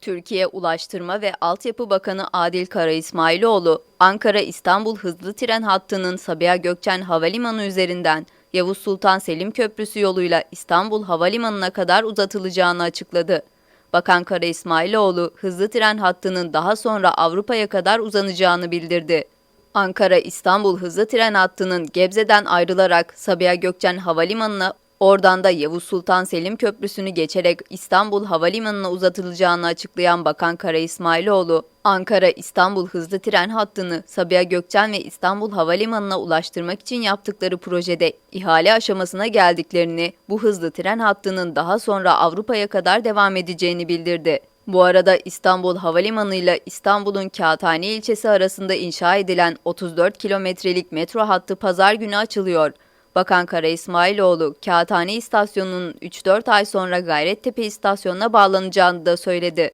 Türkiye Ulaştırma ve Altyapı Bakanı Adil Kara İsmailoğlu, Ankara-İstanbul hızlı tren hattının Sabiha Gökçen Havalimanı üzerinden Yavuz Sultan Selim Köprüsü yoluyla İstanbul Havalimanı'na kadar uzatılacağını açıkladı. Bakan Kara İsmailoğlu, hızlı tren hattının daha sonra Avrupa'ya kadar uzanacağını bildirdi. Ankara-İstanbul hızlı tren hattının Gebze'den ayrılarak Sabiha Gökçen Havalimanı'na oradan da Yavuz Sultan Selim Köprüsü'nü geçerek İstanbul Havalimanı'na uzatılacağını açıklayan Bakan Kara İsmailoğlu, Ankara-İstanbul hızlı tren hattını Sabiha Gökçen ve İstanbul Havalimanı'na ulaştırmak için yaptıkları projede ihale aşamasına geldiklerini, bu hızlı tren hattının daha sonra Avrupa'ya kadar devam edeceğini bildirdi. Bu arada İstanbul Havalimanı ile İstanbul'un Kağıthane ilçesi arasında inşa edilen 34 kilometrelik metro hattı pazar günü açılıyor. Bakan Kara İsmailoğlu, Kağıthane istasyonunun 3-4 ay sonra Gayrettepe istasyonuna bağlanacağını da söyledi.